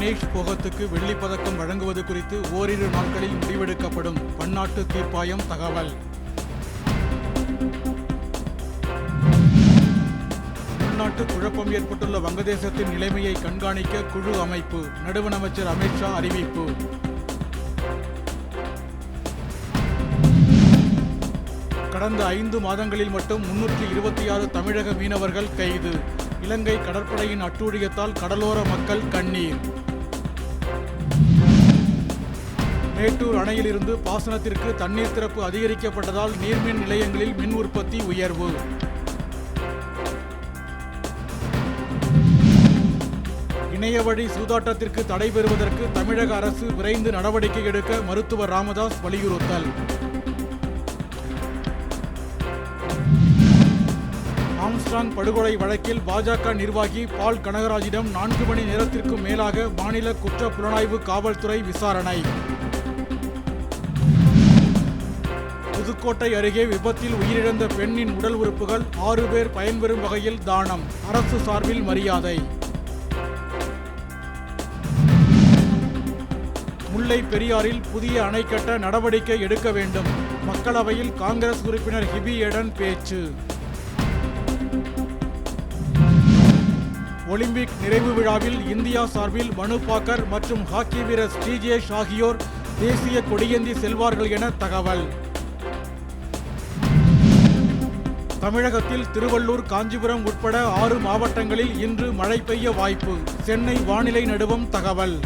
தினேஷ் போகத்துக்கு வெள்ளி பதக்கம் வழங்குவது குறித்து ஓரிரு நாட்களில் முடிவெடுக்கப்படும் பன்னாட்டு தீர்ப்பாயம் தகவல். உள்நாட்டு குழப்பம் ஏற்பட்டுள்ள வங்கதேசத்தின் நிலைமையை கண்காணிக்க குழு அமைப்பு நடுவண் அமைச்சர் அமித்ஷா அறிவிப்பு. கடந்த ஐந்து மாதங்களில் மட்டும் முன்னூற்றி இருபத்தி ஆறு தமிழக மீனவர்கள் கைது. இலங்கை கடற்படையின் அட்டூழியத்தால் கடலோர மக்கள் கண்ணீர். மேட்டூர் அணையிலிருந்து பாசனத்திற்கு தண்ணீர் திறப்பு அதிகரிக்கப்பட்டதால் நீர்மின் நிலையங்களில் மின் உற்பத்தி உயர்வு. இணையவழி சூதாட்டத்திற்கு தடை பெறுவதற்கு தமிழக அரசு விரைந்து நடவடிக்கை எடுக்க மருத்துவர் ராமதாஸ் வலியுறுத்தல். ஆம்ஸ்ட்ராங் படுகொலை வழக்கில் பாஜக நிர்வாகி பால் கனகராஜிடம் நான்கு மணி நேரத்திற்கும் மேலாக மாநில குற்ற புலனாய்வு காவல்துறை விசாரணை. புதுக்கோட்டை அருகே விபத்தில் உயிரிழந்த பெண்ணின் உடல் உறுப்புகள் ஆறு பேர் பயன்பெறும் வகையில் தானம். அரசு சார்பில் மரியாதை. முல்லை பெரியாறில் புதிய அணை கட்ட நடவடிக்கை எடுக்க வேண்டும். மக்களவையில் காங்கிரஸ் உறுப்பினர் ஹிபியடன் பேச்சு. ஒலிம்பிக் நிறைவு விழாவில் இந்தியா சார்பில் மனு பாக்கர் மற்றும் ஹாக்கி வீரர் ஸ்ரீஜேஷ் ஆகியோர் தேசிய கொடியேந்தி செல்வார்கள் என தகவல். தமிழகத்தில் திருவள்ளூர் காஞ்சிபுரம் உட்பட ஆறு மாவட்டங்களில் இன்று மழை பெய்ய வாய்ப்பு. சென்னை வானிலை நடுவம் தகவல்.